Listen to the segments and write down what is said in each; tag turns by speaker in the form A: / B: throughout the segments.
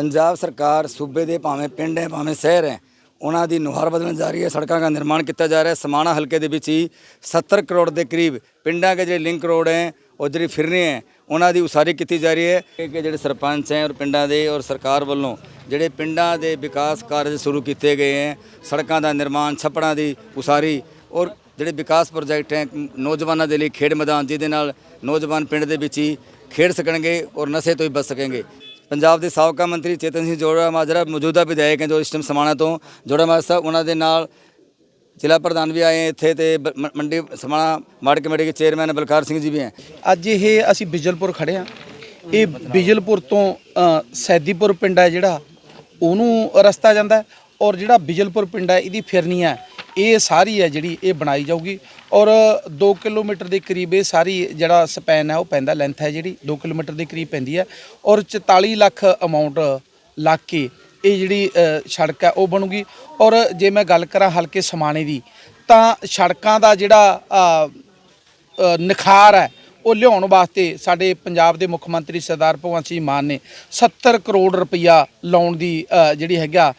A: ਪੰਜਾਬ ਸਰਕਾਰ ਸੂਬੇ ਦੇ ਭਾਵੇਂ ਪਿੰਡ ਹੈ, ਭਾਵੇਂ ਸ਼ਹਿਰ ਹੈ, ਉਹਨਾਂ ਦੀ ਨੁਹਾਰ ਬਦਲਣ ਜਾ ਰਹੀ ਹੈ, ਸੜਕਾਂ ਦਾ ਨਿਰਮਾਣ ਕੀਤਾ ਜਾ ਰਿਹਾ ਹੈ। ਸਮਾਣਾ ਹਲਕੇ ਦੇ ਵਿੱਚ ਹੀ 70 ਕਰੋੜ ਦੇ ਕਰੀਬ ਪਿੰਡਾਂ ਦੇ ਜਿਹੜੇ ਲਿੰਕ ਰੋਡ ਹੈ, ਉਹ ਜਿਹੜੀ ਫਿਰਨੀ ਹੈ, ਉਹਨਾਂ ਦੀ ਉਸਾਰੀ ਕੀਤੀ ਜਾ ਰਹੀ ਹੈ। ਕਿ ਜਿਹੜੇ ਸਰਪੰਚ ਹੈ ਔਰ ਪਿੰਡਾਂ ਦੇ ਔਰ ਸਰਕਾਰ ਵੱਲੋਂ ਜਿਹੜੇ ਪਿੰਡਾਂ ਦੇ ਵਿਕਾਸ ਕਾਰਜ ਸ਼ੁਰੂ ਕੀਤੇ ਗਏ ਹੈ, ਸੜਕਾਂ ਦਾ ਨਿਰਮਾਣ, ਛੱਪੜਾਂ ਦੀ ਉਸਾਰੀ ਔਰ ਜਿਹੜੇ ਵਿਕਾਸ ਪ੍ਰੋਜੈਕਟ ਹੈ, ਨੌਜਵਾਨਾਂ ਦੇ ਲਈ ਖੇਡ ਮੈਦਾਨ, ਜਿਹਦੇ ਨਾਲ ਨੌਜਵਾਨ ਪਿੰਡ ਦੇ ਵਿੱਚ ਹੀ ਖੇਡ ਸਕਣਗੇ ਔਰ ਨਸ਼ੇ ਤੋਂ ਹੀ ਬਚ ਸਕਣਗੇ। ਪੰਜਾਬ ਦੇ ਸਾਬਕਾ ਮੰਤਰੀ ਚੇਤਨ ਸਿੰਘ ਜੋੜਾ ਮਾਜਰਾ ਮੌਜੂਦਾ ਵਿਧਾਇਕ ਹੈ ਜੋ ਇਸ ਟਾਈਮ ਸਮਾਣਾ ਤੋਂ ਜੋੜਾ ਮਾਜਰਾ ਸਾਹਿਬ, ਉਹਨਾਂ ਦੇ ਨਾਲ ਜ਼ਿਲ੍ਹਾ ਪ੍ਰਧਾਨ ਵੀ ਆਏ ਇੱਥੇ ਤੇ ਮੰਡੀ ਸਮਾਣਾ ਮਾਰਟ ਕਮੇਟੀ ਦੇ ਚੇਅਰਮੈਨ ਬਲਕਾਰ ਸਿੰਘ ਜੀ ਵੀ ਹੈ
B: ਅੱਜ ਇਹ ਅਸੀਂ ਬਿਜਲਪੁਰ ਖੜੇ ਆ ਇਹ ਬਿਜਲਪੁਰ ਤੋਂ ਸੈਦੀਪੁਰ ਪਿੰਡ ਹੈ ਜਿਹੜਾ, ਉਹਨੂੰ ਰਸਤਾ ਜਾਂਦਾ ਔਰ ਜਿਹੜਾ ਬਿਜਲਪੁਰ ਪਿੰਡ ਹੈ, ਇਹਦੀ ਫਿਰਨੀ ਹੈ। ਇਹ ਸਾਰੀ ਹੈ ਜਿਹੜੀ ਇਹ ਬਣਾਈ ਜਾਊਗੀ ਔਰ 2 ਕਿਲੋਮੀਟਰ ਦੇ ਕਰੀਬ ਇਹ ਸਾਰੀ ਜਿਹੜਾ ਸਪੈਨ ਹੈ ਉਹ ਪੈਂਦਾ ਲੈਂਥ ਹੈ ਜਿਹੜੀ 2 ਕਿਲੋਮੀਟਰ ਦੇ ਕਰੀਬ ਪੈਂਦੀ ਹੈ ਔਰ 44 ਲੱਖ ਅਮਾਉਂਟ ਲੱਗ ਕੇ ਇਹ ਜਿਹੜੀ ਸੜਕ ਹੈ ਉਹ ਬਣੂਗੀ ਔਰ ਜੇ ਮੈਂ ਗੱਲ ਕਰਾਂ ਹਲਕੇ ਸਮਾਣੇ ਦੀ ਤਾਂ ਸੜਕਾਂ ਦਾ ਜਿਹੜਾ ਨਿਖਾਰ ਹੈ ਉਹ ਲਿਆਉਣ ਵਾਸਤੇ ਸਾਡੇ ਪੰਜਾਬ ਦੇ ਮੁੱਖ ਮੰਤਰੀ ਸਰਦਾਰ ਭਗਵੰਤ ਸਿੰਘ ਮਾਨ ਨੇ 70 ਕਰੋੜ ਰੁਪਈਆ ਲਾਉਣ ਦੀ ਜਿਹੜੀ ਹੈਗਾ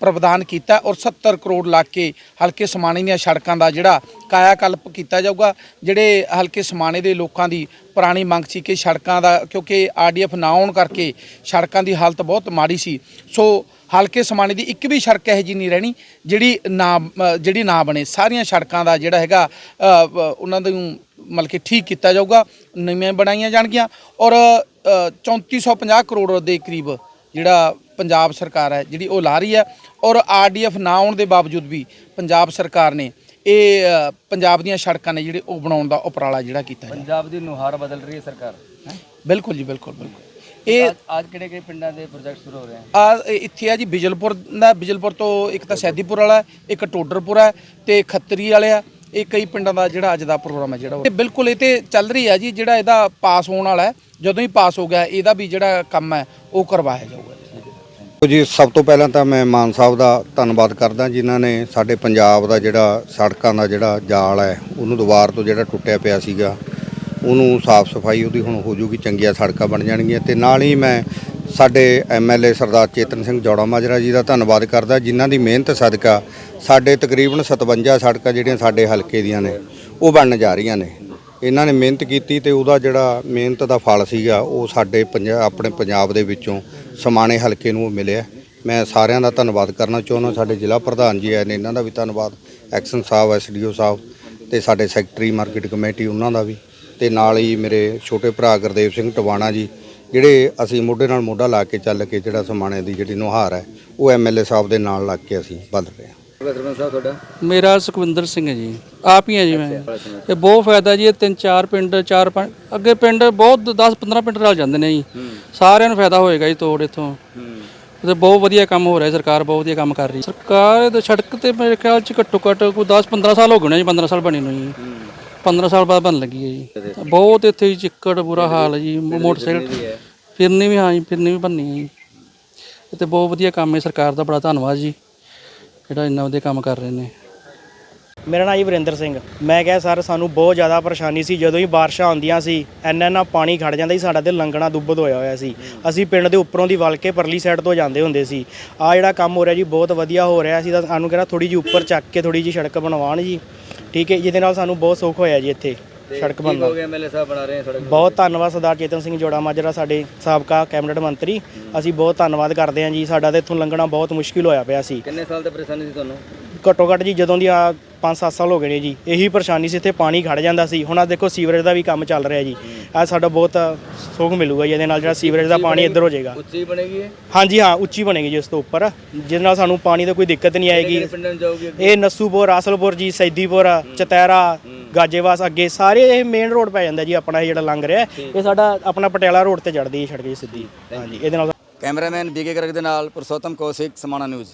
B: ਪ੍ਰਵਧਾਨ ਕੀਤਾ ਔਰ 70 ਕਰੋੜ ਲਾ ਕੇ ਹਲਕੇ ਸਮਾਣੇ ਦੀਆਂ ਸੜਕਾਂ ਦਾ ਜਿਹੜਾ ਕਾਇਆ ਕਲਪ ਕੀਤਾ ਜਾਊਗਾ, ਜਿਹੜੇ ਹਲਕੇ ਸਮਾਣੇ ਦੇ ਲੋਕਾਂ ਦੀ ਪੁਰਾਣੀ ਮੰਗ ਸੀ ਕਿ ਸੜਕਾਂ ਦਾ, ਕਿਉਂਕਿ ਆਰਡੀਐਫ ਨਾ ਆਉਣ ਕਰਕੇ ਸੜਕਾਂ ਦੀ ਹਾਲਤ ਬਹੁਤ ਮਾੜੀ ਸੀ। ਸੋ ਹਲਕੇ ਸਮਾਣੇ ਦੀ ਇੱਕ ਵੀ ਸੜਕ ਇਹੋ ਜਿਹੀ ਨਹੀਂ ਰਹਿਣੀ ਜਿਹੜੀ ਨਾ ਜਿਹੜੀ ਨਾ ਬਣੇ। ਸਾਰੀਆਂ ਸੜਕਾਂ ਦਾ ਜਿਹੜਾ ਹੈਗਾ ਉਹਨਾਂ ਨੂੰ ਮਤਲਬ ਕਿ ਠੀਕ ਕੀਤਾ ਜਾਊਗਾ ਨਵੀਆਂ ਬਣਾਈਆਂ ਜਾਣਗੀਆਂ ਔਰ ਅ, 3450 ਕਰੋੜ ਦੇ ਕਰੀਬ ਜਿਹੜਾ ਪੰਜਾਬ ਸਰਕਾਰ ਹੈ ਜਿਹੜੀ ਉਹ ਲਾ ਰਹੀ ਹੈ ਔਰ ਆਰਡੀਐਫ ਨਾ ਆਉਣ ਦੇ ਬਾਵਜੂਦ ਵੀ ਪੰਜਾਬ ਸਰਕਾਰ ਨੇ ਇਹ ਪੰਜਾਬ ਦੀਆਂ ਸੜਕਾਂ ਨੇ ਜਿਹੜੇ ਉਹ ਬਣਾਉਣ ਦਾ ਉਪਰਾਲਾ ਜਿਹੜਾ ਕੀਤਾ ਹੈ
A: ਪੰਜਾਬ ਦੀ ਨੁਹਾਰ ਬਦਲ ਰਹੀ ਹੈ ਸਰਕਾਰ
B: ਬਿਲਕੁਲ ਜੀ ਬਿਲਕੁਲ ਬਿਲਕੁਲ। ਇਹ
A: ਅੱਜ ਕਿਹੜੇ ਕਿਹੜੇ ਪਿੰਡਾਂ ਦੇ ਪ੍ਰੋਜੈਕਟ ਸ਼ੁਰੂ ਹੋ ਰਹੇ ਹਨ?
B: ਆ ਇੱਥੇ ਆ ਜੀ ਬਿਜਲਪੁਰ ਦਾ ਬਿਜਲਪੁਰ ਤੋਂ ਇੱਕ ਤਾਂ ਸੈਦੀਪੁਰ ਵਾਲਾ ਇੱਕ ਟੋਡਰਪੁਰ ਹੈ ਤੇ ਖੱਤਰੀ ਵਾਲੇ ਆ। ਇਹ ਕਈ ਪਿੰਡਾਂ ਦਾ ਜਿਹੜਾ ਅੱਜ ਦਾ ਪ੍ਰੋਗਰਾਮ ਹੈ ਜਿਹੜਾ ਉਹ- ਇਹ ਬਿਲਕੁਲ ਇਹ ਤੇ ਚੱਲ ਰਹੀ ਹੈ ਜੀ, ਜਿਹੜਾ ਇਹਦਾ ਪਾਸ ਹੋਣ ਵਾਲਾ ਹੈ, ਜਦੋਂ ਹੀ ਪਾਸ ਹੋ ਗਿਆ, ਇਹਦਾ ਵੀ ਜਿਹੜਾ ਕੰਮ ਹੈ, ਉਹ ਕਰਵਾਇਆ ਜਾਊਗਾ ਜੀ।
C: ਜੀ, ਸਭ ਤੋਂ ਪਹਿਲਾਂ ਤਾਂ ਮੈਂ ਮਾਨ ਸਾਹਿਬ ਦਾ ਧੰਨਵਾਦ ਕਰਦਾ, ਜਿਨ੍ਹਾਂ ਨੇ ਸਾਡੇ ਪੰਜਾਬ ਦਾ ਜਿਹੜਾ ਸੜਕਾਂ ਦਾ ਜਿਹੜਾ ਜਾਲ ਹੈ, ਉਹਨੂੰ ਦੁਬਾਰ ਤੋਂ ਜਿਹੜਾ ਟੁੱਟਿਆ ਪਿਆ ਸੀਗਾ, ਉਹਨੂੰ ਸਾਫ਼ ਸਫ਼ਾਈ ਉਹਦੀ ਹੁਣ ਹੋ ਜੂਗੀ, ਚੰਗੀਆਂ ਸੜਕਾਂ ਬਣ ਜਾਣਗੀਆਂ ਤੇ ਨਾਲ ਹੀ ਮੈਂ ਸਾਡੇ ਐਮਐਲਏ ਸਰਦਾਰ ਚੇਤਨ ਸਿੰਘ ਜੋੜਾ ਮਾਜਰਾ ਜੀ ਦਾ ਧੰਨਵਾਦ ਕਰਦਾ, ਜਿਨ੍ਹਾਂ ਦੀ ਮਿਹਨਤ ਸਦਕਾ ਸਾਡੇ ਤਕਰੀਬਨ 57 ਸੜਕਾਂ ਜਿਹੜੀਆਂ ਸਾਡੇ ਹਲਕੇ ਦੀਆਂ ਨੇ, ਉਹ ਬਣਨ ਜਾ ਰਹੀਆਂ ਨੇ। ਇਹਨਾਂ ਨੇ ਮਿਹਨਤ ਕੀਤੀ ਤੇ ਉਹਦਾ ਜਿਹੜਾ ਮਿਹਨਤ ਦਾ ਫਲ ਸੀਗਾ, ਉਹ ਸਾਡੇ ਪੰਜਾਬ ਆਪਣੇ ਪੰਜਾਬ ਦੇ ਵਿੱਚੋਂ ਸਮਾਣੇ ਹਲਕੇ ਨੂੰ ਮਿਲਿਆ। ਮੈਂ ਸਾਰਿਆਂ ਦਾ ਧੰਨਵਾਦ ਕਰਨਾ ਚਾਹੁੰਦਾ, ਸਾਡੇ ਜ਼ਿਲ੍ਹਾ ਪ੍ਰਧਾਨ ਜੀ ਆਏ ਨੇ, ਇਹਨਾਂ ਦਾ ਵੀ ਧੰਨਵਾਦ, ਐਕਸ਼ਨ ਸਾਹਿਬ, ਐਸਡੀਓ ਸਾਹਿਬ ਤੇ ਸਾਡੇ ਸੈਕਟਰੀ, ਮਾਰਕੀਟ ਕਮੇਟੀ, ਉਹਨਾਂ ਦਾ ਵੀ ਤੇ ਨਾਲ ਹੀ ਮੇਰੇ ਛੋਟੇ ਭਰਾ ਗੁਰਦੇਵ ਸਿੰਘ ਟਵਾਣਾ ਜੀ, ਜਿਹੜੇ ਅਸੀਂ ਮੋਢੇ ਨਾਲ ਮੋਢਾ ਲਾ ਕੇ ਚੱਲ ਕੇ ਜਿਹੜਾ ਸਮਾਣੇ ਦੀ ਜਿਹੜੀ ਨੁਹਾਰ ਹੈ, ਉਹ ਐਮਐਲਏ ਸਾਹਿਬ ਦੇ ਨਾਲ ਲੱਗ ਕੇ ਅਸੀਂ ਬਦਲ ਰਹੇ ਹਾਂ।
A: ਸਰਪੰਚ ਸਾਹਿਬ ਤੁਹਾਡਾ?
D: ਮੇਰਾ ਸੁਖਵਿੰਦਰ ਸਿੰਘ ਹੈ ਜੀ। ਆਪ ਹੀ ਹੈ ਜੀ ਮੈਂ। ਇਹ ਬਹੁਤ ਫਾਇਦਾ ਜੀ ਇਹ ਤਿੰਨ ਚਾਰ ਪਿੰਡ ਚਾਰ ਪੰਜ ਅੱਗੇ ਪਿੰਡ ਬਹੁਤ 10 15 ਪਿੰਡ ਰਲ ਜਾਂਦੇ ਨੇ ਜੀ। ਸਾਰਿਆਂ ਨੂੰ ਫਾਇਦਾ ਹੋਏਗਾ ਜੀ ਤੋੜ ਇਥੋਂ। ਤੇ ਬਹੁਤ ਵਧੀਆ ਕੰਮ ਹੋ ਰਿਹਾ ਸਰਕਾਰ ਬਹੁਤ ਵਧੀਆ ਕੰਮ ਕਰ ਰਹੀ ਸਰਕਾਰ ਤੇ ਸੜਕ ਤੇ ਮੇਰੇ ਖਿਆਲ ਚ ਘੱਟੋ ਘੱਟ ਕੋਈ 10 15 ਸਾਲ ਹੋ ਗਏ ਨੇ ਜੀ 15 ਸਾਲ ਬਣੀ ਨੂੰ ਜੀ। 15 ਸਾਲ ਬਾਅਦ ਬਣ ਲੱਗੀ ਹੈ ਜੀ। ਬਹੁਤ ਇੱਥੇ ਜੀ ਚਿੱਕੜ ਬੁਰਾ ਹਾਲ ਹੈ ਜੀ ਮੋਟਰਸਾਈਕਲ ਫਿਰਨੀ ਵੀ ਹਾਂ ਜੀ ਫਿਰਨੀ ਵੀ ਬੰਨੀ ਹੈ ਜੀ। ਇਹ ਤੇ ਬਹੁਤ ਵਧੀਆ ਕੰਮ ਹੈ ਸਰਕਾਰ ਦਾ ਬੜਾ ਧੰਨਵਾਦ ਜੀ। ਜਿਹੜਾ ਇੰਨਾ ਵਧੀਆ ਕੰਮ ਕਰ ਰਹੇ ਨੇ।
E: ਮੇਰਾ ਨਾਮ ਜੀ ਵਰਿੰਦਰ ਸਿੰਘ। ਮੈਂ ਕਿਹਾ, ਸਰ, ਸਾਨੂੰ ਬਹੁਤ ਜ਼ਿਆਦਾ ਪਰੇਸ਼ਾਨੀ ਸੀ। ਜਦੋਂ ਹੀ ਬਾਰਿਸ਼ਾਂ ਆਉਂਦੀਆਂ ਸੀ, ਇੰਨਾ ਇੰਨਾ ਪਾਣੀ ਖੜ ਜਾਂਦਾ ਸੀ, ਸਾਡਾ ਤੇ ਲੰਗਣਾ ਦੁੱਬਦ ਹੋਇਆ ਹੋਇਆ ਸੀ। ਅਸੀਂ ਪਿੰਡ ਦੇ ਉੱਪਰੋਂ ਦੀ ਵਲ ਕੇ ਪਰਲੀ ਸਾਈਡ ਤੋਂ ਜਾਂਦੇ ਹੁੰਦੇ ਸੀ। ਆ ਜਿਹੜਾ ਕੰਮ ਹੋ ਰਿਹਾ ਜੀ, ਬਹੁਤ ਵਧੀਆ ਹੋ ਰਿਹਾ। ਸੀ ਤਾਂ ਸਾਨੂੰ ਕਹਿੰਦਾ ਥੋੜੀ ਜਿਹੀ ਉੱਪਰ ਚੱਕ ਕੇ ਥੋੜੀ ਜਿਹੀ ਸੜਕ ਬਣਵਾਉਣ ਜੀ। ਠੀਕ ਹੈ, ਜਿਹਦੇ ਨਾਲ ਸਾਨੂੰ ਬਹੁਤ ਸੁੱਖ ਹੋਇਆ ਜੀ ਇੱਥੇ। ਸੜਕ ਬਣਨਾ।
A: ਹੋ ਗਿਆ ਐਮਐਲਏ ਸਾਹਿਬ ਬਣਾ ਰਹੇ ਹਨ ਸੜਕ।
E: ਬਹੁਤ ਧੰਨਵਾਦ ਸਰਦਾਰ ਚੇਤਨ ਸਿੰਘ ਜੋੜਾ ਮਾਜਰਾ ਸਾਡੇ ਸਾਬਕਾ ਕੈਬਨਿਟ ਮੰਤਰੀ। ਅਸੀਂ ਬਹੁਤ ਧੰਨਵਾਦ ਕਰਦੇ ਹਾਂ ਜੀ ਸਾਡਾ ਤੇ ਇੱਥੋਂ ਲੰਘਣਾ ਬਹੁਤ ਮੁਸ਼ਕਿਲ ਹੋਇਆ ਪਿਆ ਸੀ।
A: ਕਿੰਨੇ ਸਾਲ ਤੇ ਪਰੇਸ਼ਾਨੀ ਸੀ ਤੁਹਾਨੂੰ?
E: ਘੱਟੋ ਘੱਟ ਜੀ ਜਦੋਂ ਦੀ ਆ 5-7 ਸਾਲ ਹੋ ਗਏ ਨੇ ਜੀ ਇਹੀ ਪਰੇਸ਼ਾਨੀ ਸੀ ਇੱਥੇ ਪਾਣੀ ਖੜ ਜਾਂਦਾ ਸੀ। ਹੁਣ ਆ ਦੇਖੋ ਸੀਵਰੇਜ ਦਾ ਵੀ ਕੰਮ ਚੱਲ ਰਿਹਾ ਜੀ। ਆ ਸਾਡਾ ਬਹੁਤ ਸੁੱਖ ਮਿਲੂਗਾ ਜੀ ਇਹਦੇ ਨਾਲ ਜਿਹੜਾ ਸੀਵਰੇਜ ਦਾ ਪਾਣੀ ਇੱਧਰ ਹੋ ਜਾਏਗਾ।
A: ਉੱਚੀ ਬਣੇਗੀ ਇਹ?
E: ਹਾਂਜੀ ਹਾਂ ਉੱਚੀ ਬਣੇਗੀ ਜੀ ਉਸ ਤੋਂ ਉੱਪਰ। ਜਿਹਦੇ ਨਾਲ ਸਾਨੂੰ ਪਾਣੀ ਦੀ ਕੋਈ ਦਿੱਕਤ ਨਹੀਂ ਆਏਗੀ।
A: ਪਿੰਡਾਂ ਨੂੰ ਜਾਊਗੀ
E: ਇਹ ਨਸੂਪੁਰ ਆਸਲਪੁਰ ਜੀ ਸੈਦੀਪੁਰ ਚਤੈਰਾ ਗਾਜੇਵਾਸ ਅੱਗੇ ਸਾਰੇ ਇਹ ਮੇਨ ਰੋਡ ਪੈ ਜਾਂਦਾ ਜੀ ਆਪਣਾ ਇਹ ਜਿਹੜਾ ਲੰਘ ਰਿਹਾ। ਹੈ। ਇਹ ਸਾਡਾ ਆਪਣਾ ਪਟਿਆਲਾ ਰੋਡ ਤੇ ਚੜਦੀ ਹੈ ਸੜਕ ਜੀ ਸਿੱਧੀ। ਹਾਂਜੀ ਇਹਦੇ ਨਾਲ
A: ਕੈਮਰਾਮੈਨ ਬੀਕੇ ਗਰਗ ਦੇ ਨਾਲ ਪੁਰਸ਼ੋਤਮ ਕੌਸ਼ਿਕ ਸਮਾਣਾ ਨਿਊਜ਼।